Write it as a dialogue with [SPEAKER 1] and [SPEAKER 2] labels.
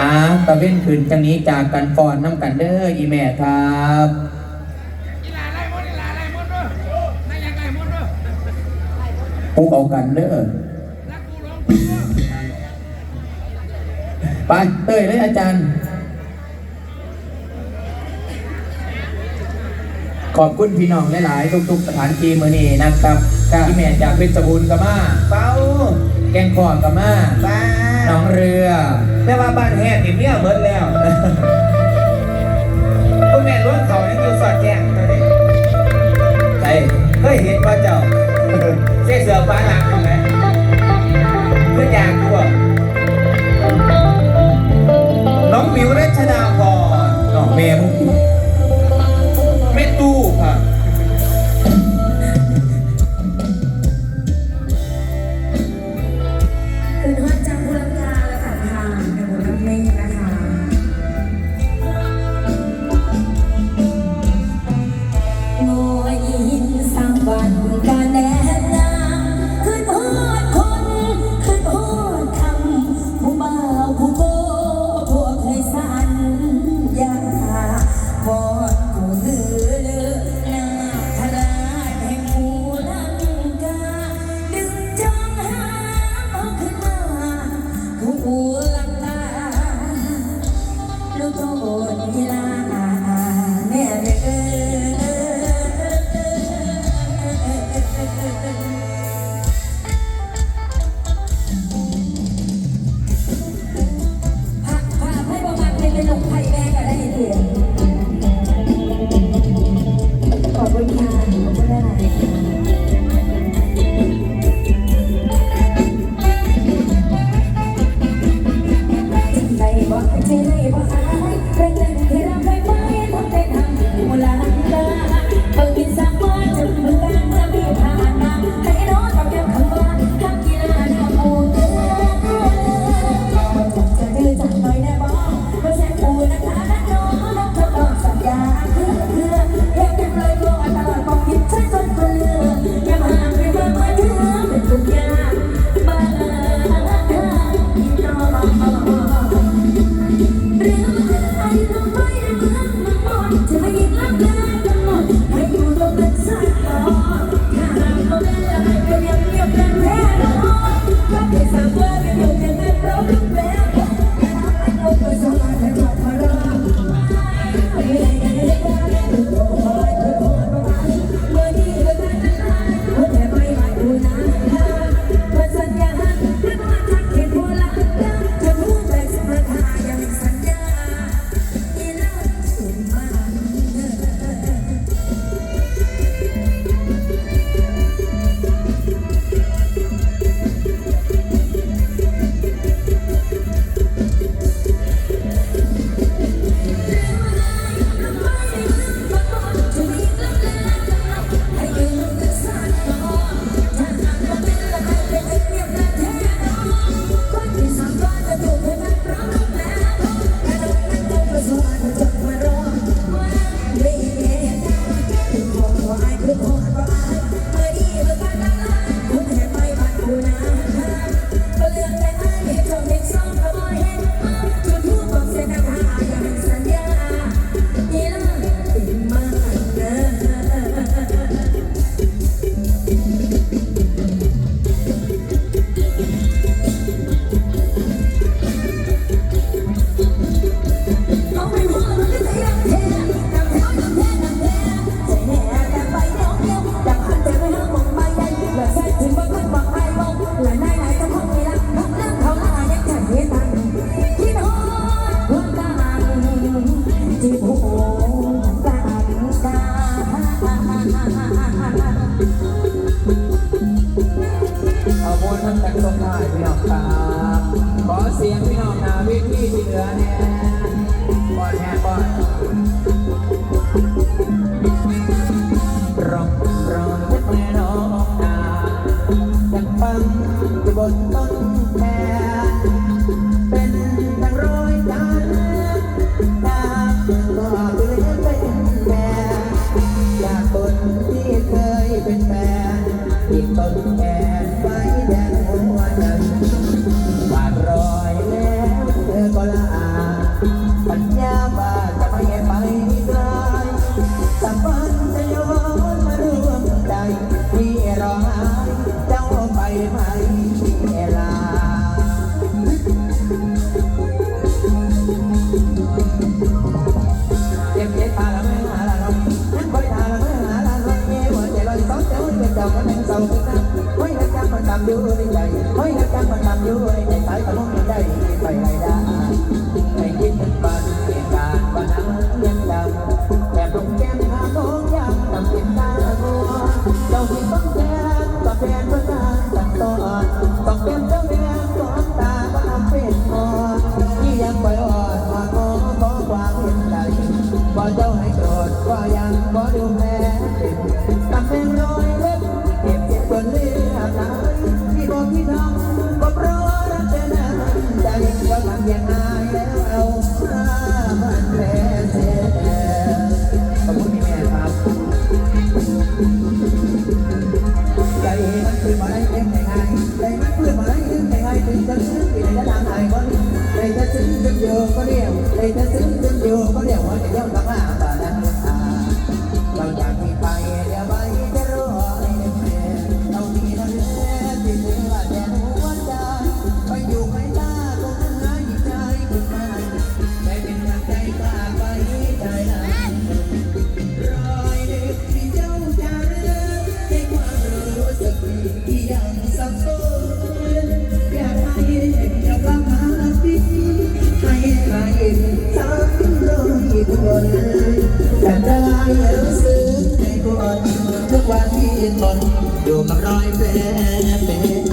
[SPEAKER 1] อาตะเว้นคืนจังนี้จากกันฟอนน้ำกันเด้ออีแม่ครับ
[SPEAKER 2] ปลุกเอา
[SPEAKER 1] กันเด้อไปเต้ยเลยอาจารย์ ขอบคุณพี่น้องหลายๆทุกๆสถานที่มือนี้นะครับพี่แม่จากเพชรบูรณ์กามา
[SPEAKER 3] เป้า
[SPEAKER 1] แกงขอดกา
[SPEAKER 3] บมา
[SPEAKER 1] น้องเรือ
[SPEAKER 3] แต่ว่าบ้านแห่นี่เนี่ยเบินแล้ว วันไป วิต
[SPEAKER 4] ที่เหลือเนี่ย อยู่ในใจเฮ้ยรักกันมันทำอยู่ในใจแต่องไม่ได้ไปไม่ได้ไม่
[SPEAKER 1] คิดถึงบ้านเหตุการณ์นนั้นยังดำแต่ตรงแก้มหาน้อยังจำเป็นตาบัวเจ้าที่ต้อง เลยจะซึ้งจนเยอะก็เรียกเลยจะซึ้งจนเยอะก็เรียก ที่ตนอยู่กรอยแผลเป็น